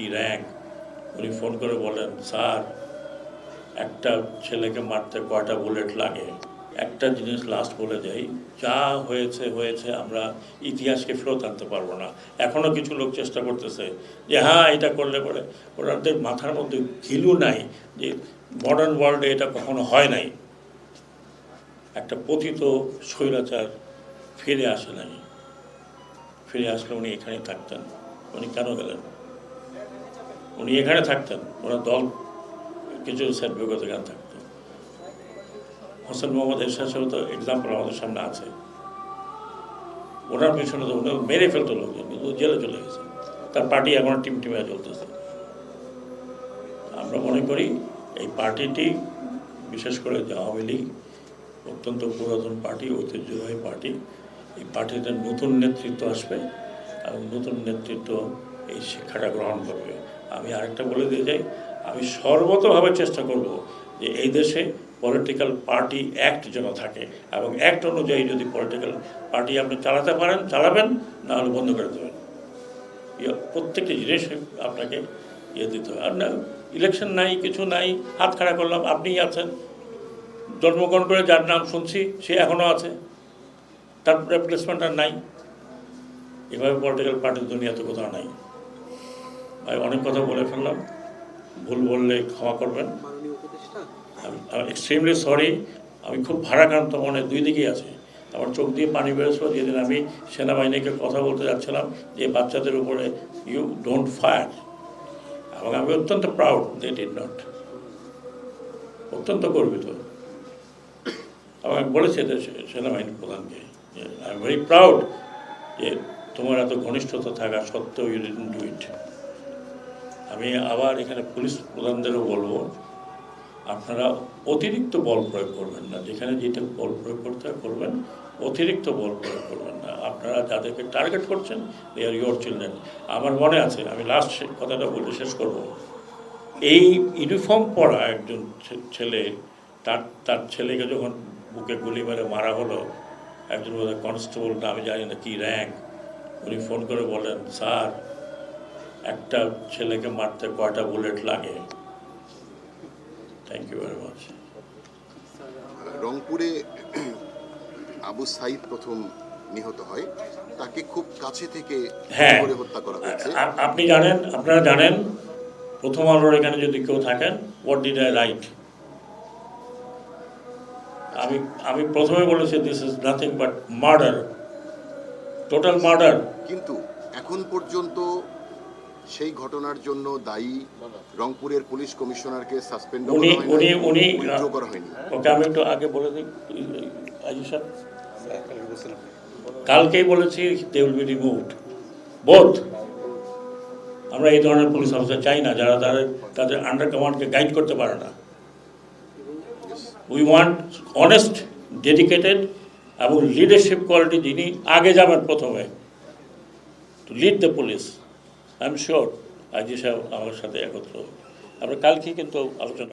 কি র্যাঙ্ক উনি ফোন করে বলেন, স্যার, একটা ছেলেকে মারতে কয়টা বুলেট লাগে? একটা জিনিস লাস্ট বলে যাই যা হয়েছে হয়েছে, আমরা ইতিহাসকে ফেরত আনতে পারব না। এখনও কিছু লোক চেষ্টা করতেছে যে হ্যাঁ এটা করলে পরে। ওনাদের মাথার মধ্যে ঘিলু নাই যে মডার্ন ওয়ার্ল্ডে এটা কখনো হয় নাই। একটা পতিত স্বৈরাচার ফিরে আসে নাই। ফিরে আসলে উনি এখানেই থাকতেন। উনি কেন গেলেন? উনি এখানে থাকতেন, ওনার দল কিছু স্যার বিগত গান থাকতো হোসেন মোহাম্মদ এরশাদ তো এক্সাম্পল আমাদের সামনে আছে। ওনার পিছনে তো উনি মেরে ফেলতো লোকজন, কিন্তু জেলে চলে গেছে। তার পার্টি এখন টিম টিমে চলতেছে। আমরা মনে করি এই পার্টিটি, বিশেষ করে আওয়ামী লীগ, অত্যন্ত পুরাতন পার্টি, ঐতিহ্যবাহী পার্টি, এই পার্টিতে নতুন নেতৃত্ব আসবে। এবং নতুন নেতৃত্ব এই শিক্ষাটা গ্রহণ করবে। আমি আরেকটা বলে দিয়ে যাই, আমি সর্বতভাবে চেষ্টা করব যে এই দেশে পলিটিক্যাল পার্টি অ্যাক্ট যেন থাকে এবং অ্যাক্ট অনুযায়ী যদি পলিটিক্যাল পার্টি আপনি চালাতে পারেন, চালাবেন, নাহলে বন্ধ করে দেবেন। ইয়ে প্রত্যেকটি জিনিস আপনাকে ইয়ে দিতে হবে। আর না ইলেকশন নাই, কিছু নাই, হাত খাড়া করলাম, আপনিই আছেন। জন্মগ্রহণ করে যার নাম শুনছি, সে এখনও আছে। তার রিপ্লেসমেন্ট আর নাই। এভাবে পলিটিক্যাল পার্টির দুনিয়াতে কোথাও নাই। ভাই অনেক কথা বলে ফেললাম। ভুল বললে ক্ষমা করবেন। আমি এক্সট্রিমলি সরি আমি খুব ভারাক্রান্ত মনে দুই দিকেই আছে। আমার চোখ দিয়ে পানি বেরোছিল যেদিন আমি সেনাবাহিনীকে কথা বলতে যাচ্ছিলাম যে, বাচ্চাদের উপরে ইউ ডোন্ট ফায়ার এবং আমি অত্যন্ত প্রাউড দে ডিড নট অত্যন্ত গর্বিত। এবং আমি বলেছি এটা সেনাবাহিনী প্রধানকে আই এম ভেরি প্রাউড যে তোমার এত ঘনিষ্ঠতা থাকা সত্ত্বেও ইউ ডিডন্ট ডু ইট আমি আবার এখানে পুলিশ প্রধানদেরও বলব, আপনারা অতিরিক্ত বল প্রয়োগ করবেন না। যেখানে যেটা বল প্রয়োগ করতে হয় করবেন, অতিরিক্ত বল প্রয়োগ করবেন না। আপনারা যাদেরকে টার্গেট করছেন দে আর ইয়োর চিলড্রেন আমার মনে আছে, আমি লাস্ট কথাটা বলে শেষ করব। এই ইউনিফর্ম পরা একজন ছেলে, তার তার ছেলেকে যখন বুকে গুলি মেরে মারা হলো, একজন কনস্টেবল না, আমি জানি না কী র্যাঙ্ক উনি ফোন করে বলেন, স্যার একটা ছেলেকে মারতে কয়টা বুলেট লাগে? থ্যাংক ইউ ভেরি মাচ রংপুরে আবু সাইদ প্রথম নিহত হয়। তাকে খুব কাছে থেকে হ্যাঁ। হত্যা করা হয়েছে। আপনি জানেন আপনারা জানেন প্রথম আলোর এখানে যদি কেউ থাকেন হোয়াট ডিড আই রাইট আমি আমি প্রথমে বলেছি this is nothing but murder total murder কিন্তু এখন পর্যন্ত সেই ঘটনার জন্য দায়ী রংপুরের পুলিশ কমিশনারকে সাসপেন্ড উনি উনি উনি করা হয়নি। ওকে আমি একটু আগে বলে দিই আজি স্যার কালকেই বলেছি they will be removed both আমরা এই ধরনের পুলিশ অফিসার চাই না যারা তাদের তাদের আন্ডার কমান্ডকে গাইড করতে পারে না। উই ওয়ান্ট অনেস্ট ডেডিকেটেড এবং লিডারশিপ কোয়ালিটি যিনি আগে যাবেন প্রথমে to lead the police I am sure IG সাহেব আমার সাথে একত্র আমরা কালকে কিন্তু আলোচনা